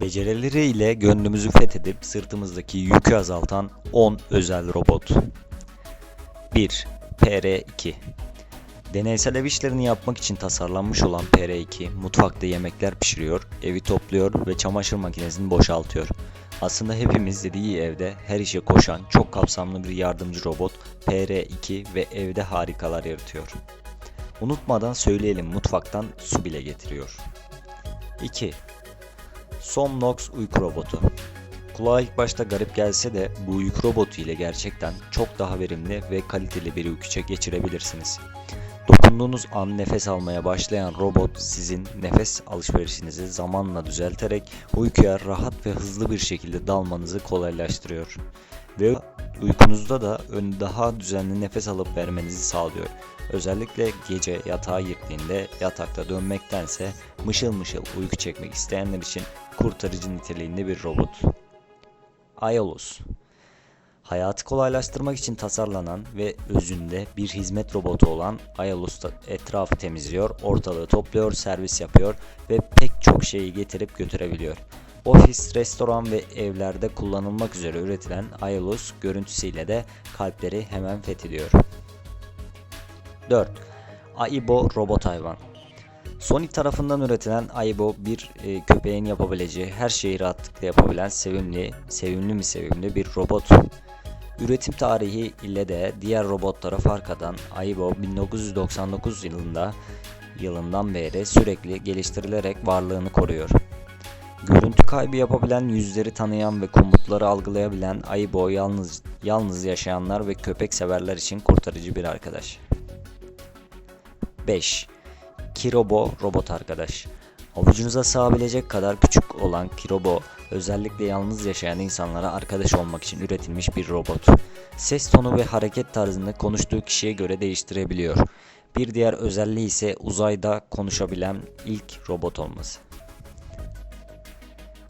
Becerileriyle gönlümüzü fethedip sırtımızdaki yükü azaltan 10 özel robot. 1. PR2 Deneysel ev işlerini yapmak için tasarlanmış olan PR2, mutfakta yemekler pişiriyor, evi topluyor ve çamaşır makinesini boşaltıyor. Aslında hepimiz dediği evde her işe koşan çok kapsamlı bir yardımcı robot PR2 ve evde harikalar yaratıyor. Unutmadan söyleyelim mutfaktan su bile getiriyor. 2. Somnox uyku robotu. Kulağa ilk başta garip gelse de bu uyku robotu ile gerçekten çok daha verimli ve kaliteli bir uyku geçirebilirsiniz. Dokunduğunuz an nefes almaya başlayan robot sizin nefes alışverişinizi zamanla düzelterek uykuya rahat ve hızlı bir şekilde dalmanızı kolaylaştırıyor. Ve uykunuzda da daha düzenli nefes alıp vermenizi sağlıyor. Özellikle gece yatağa girdiğinde yatakta dönmektense mışıl mışıl uyku çekmek isteyenler için kurtarıcı niteliğinde bir robot. Aeolus Hayatı kolaylaştırmak için tasarlanan ve özünde bir hizmet robotu olan Aeolus etrafı temizliyor, ortalığı topluyor, servis yapıyor ve pek çok şeyi getirip götürebiliyor. Ofis, restoran ve evlerde kullanılmak üzere üretilen Aeolus görüntüsüyle de kalpleri hemen fethediyor. 4. Aibo robot hayvan. Sony tarafından üretilen Aibo bir e, köpeğin yapabileceği her şeyi rahatlıkla yapabilen sevimli, sevimli mi sevimli bir robot. Üretim tarihi ile de diğer robotlara fark atan Aibo 1999 yılında yılından beri sürekli geliştirilerek varlığını koruyor. Görüntü kaybı yapabilen, yüzleri tanıyan ve komutları algılayabilen Aibo yalnız yalnız yaşayanlar ve köpek severler için kurtarıcı bir arkadaş. 5. Kirobo robot arkadaş. Avucunuza sığabilecek kadar küçük olan Kirobo özellikle yalnız yaşayan insanlara arkadaş olmak için üretilmiş bir robot. Ses tonu ve hareket tarzını konuştuğu kişiye göre değiştirebiliyor. Bir diğer özelliği ise uzayda konuşabilen ilk robot olması.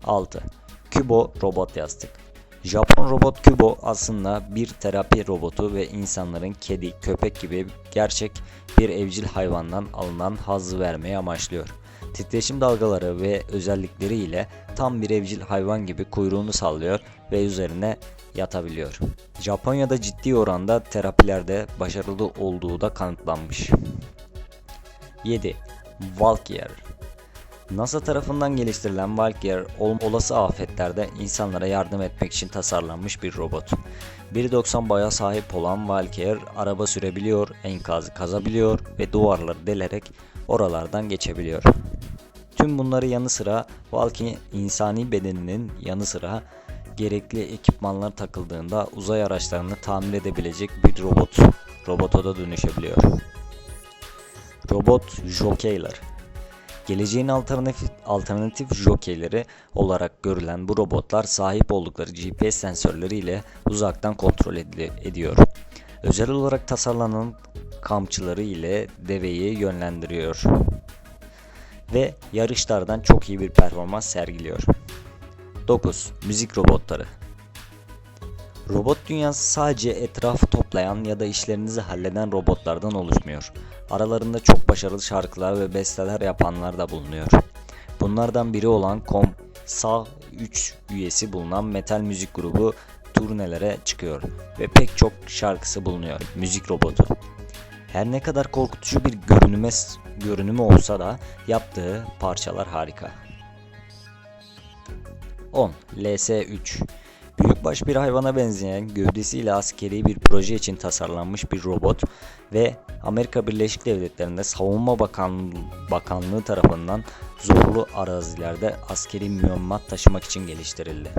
6. Kubo robot yastık. Japon robot Kubo aslında bir terapi robotu ve insanların kedi, köpek gibi gerçek bir evcil hayvandan alınan hazzı vermeyi amaçlıyor. Titreşim dalgaları ve özellikleriyle tam bir evcil hayvan gibi kuyruğunu sallıyor ve üzerine yatabiliyor. Japonya'da ciddi oranda terapilerde başarılı olduğu da kanıtlanmış. 7. Valkyr NASA tarafından geliştirilen Valkyr ol- olası afetlerde insanlara yardım etmek için tasarlanmış bir robot. 1.90 boya sahip olan Valkyr araba sürebiliyor, enkazı kazabiliyor ve duvarları delerek oralardan geçebiliyor. Tüm bunları yanı sıra Valkyr insani bedeninin yanı sıra gerekli ekipmanlar takıldığında uzay araçlarını tamir edebilecek bir robot robota da dönüşebiliyor. Robot Jokeyler Geleceğin alternatif, alternatif jokeyleri olarak görülen bu robotlar sahip oldukları GPS sensörleriyle uzaktan kontrol ediyor. Özel olarak tasarlanan kamçıları ile deveyi yönlendiriyor ve yarışlardan çok iyi bir performans sergiliyor. 9. Müzik robotları Robot dünyası sadece etrafı toplayan ya da işlerinizi halleden robotlardan oluşmuyor. Aralarında çok başarılı şarkılar ve besteler yapanlar da bulunuyor. Bunlardan biri olan Komsa 3 üyesi bulunan metal müzik grubu turnelere çıkıyor ve pek çok şarkısı bulunuyor. Müzik robotu. Her ne kadar korkutucu bir görünüme, görünümü olsa da yaptığı parçalar harika. 10. LS3 Büyükbaş bir hayvana benzeyen gövdesiyle askeri bir proje için tasarlanmış bir robot ve Amerika Birleşik Devletleri'nde Savunma Bakan Bakanlığı tarafından zorlu arazilerde askeri mühimmat taşımak için geliştirildi.